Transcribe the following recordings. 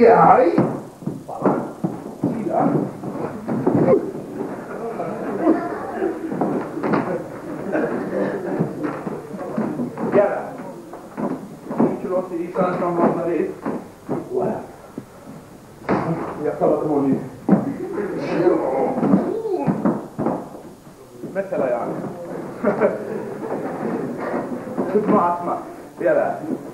hai tira Chiara Nincs így szántam van a rét Mi a szabad mondani? Metele jár Mátma, jelent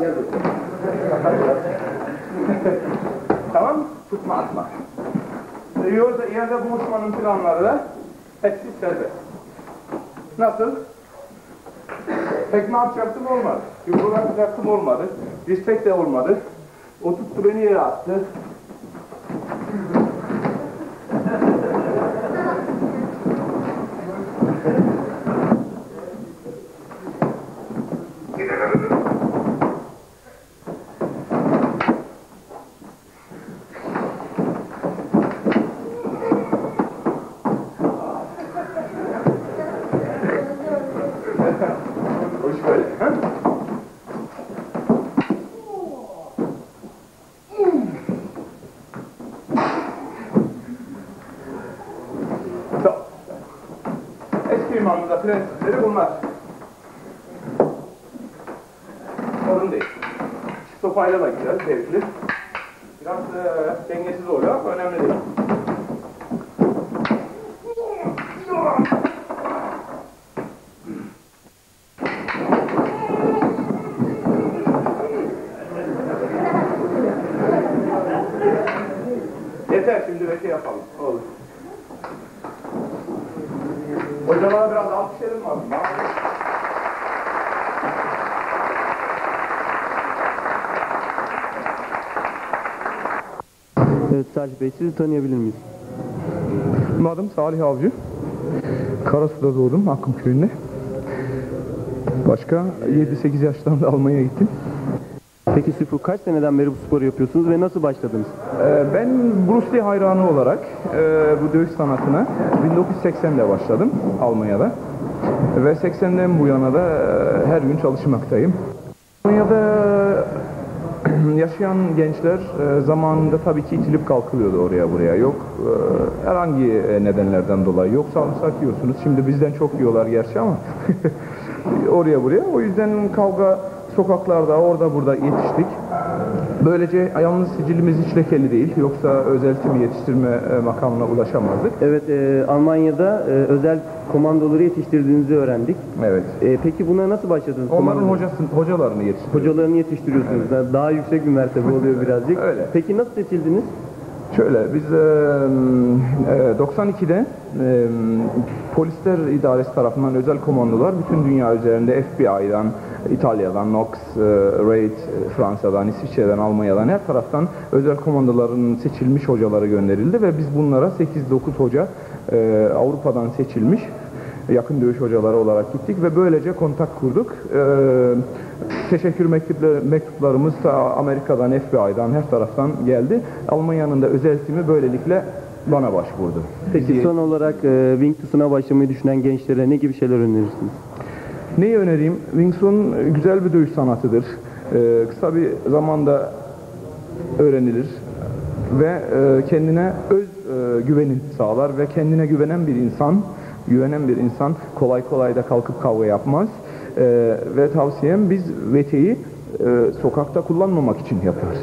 Gel tamam? Tutma atma. Yolda, yerde buluşmanın planları da hepsi serbest. Nasıl? Tekme atacaktım olmadı. Yumruğu atacaktım olmadı. Dirsek de olmadı. O tuttu beni yere attı. İmamımıza prensipleri bunlar. Sorun değil. Sopayla da güzel, zevkli. Biraz e, dengesiz oluyor ama önemli değil. Yeter şimdi veki yapalım. Olur. Hocalara biraz alkış edelim mi? abi? Evet Salih Bey sizi tanıyabilir miyiz? Benim adım Salih Avcı. Karasu'da doğdum, Akkum köyünde. Başka 7-8 yaşlarında Almanya'ya gittim. Peki Süfü kaç seneden beri bu sporu yapıyorsunuz ve nasıl başladınız? Ee, Ben Bruce Lee hayranı olarak e, bu dövüş sanatına 1980'de başladım Almanya'da. Ve 80'den bu yana da e, her gün çalışmaktayım. Almanya'da yaşayan gençler e, zamanında tabii ki itilip kalkılıyordu oraya buraya. Yok herhangi nedenlerden dolayı. Yok sarımsak yiyorsunuz. Şimdi bizden çok yiyorlar gerçi ama oraya buraya. O yüzden kavga sokaklarda orada burada yetiştik. Böylece yalnız sicilimiz hiç lekeli değil. Yoksa özel tim yetiştirme e, makamına ulaşamazdık. Evet e, Almanya'da e, özel komandoları yetiştirdiğinizi öğrendik. Evet. E, peki buna nasıl başladınız? Onların Komando- hocası, hocalarını yetiştiriyoruz. Hocalarını yetiştiriyorsunuz. Yani Daha yüksek bir mertebe oluyor birazcık. Öyle. Peki nasıl seçildiniz? Şöyle biz e, e, 92'de e, polisler idaresi tarafından özel komandolar bütün dünya üzerinde FBI'dan, İtalya'dan, NOx, e, RAID, e, Fransa'dan, İsviçre'den, Almanya'dan her taraftan özel komandoların seçilmiş hocaları gönderildi ve biz bunlara 8-9 hoca e, Avrupa'dan seçilmiş yakın dövüş hocaları olarak gittik ve böylece kontak kurduk. Ee, teşekkür mektupları, mektuplarımız da Amerika'dan, FBI'dan her taraftan geldi. Almanya'nın da özel timi böylelikle bana başvurdu. Peki son olarak e, Wing Chun'a başlamayı düşünen gençlere ne gibi şeyler önerirsiniz? Neyi önereyim? Wing Chun güzel bir dövüş sanatıdır. Ee, kısa bir zamanda öğrenilir ve e, kendine öz e, güvenin sağlar ve kendine güvenen bir insan, güvenen bir insan kolay kolay da kalkıp kavga yapmaz. Ee, ve tavsiyem biz veteyi e, sokakta kullanmamak için yapıyoruz.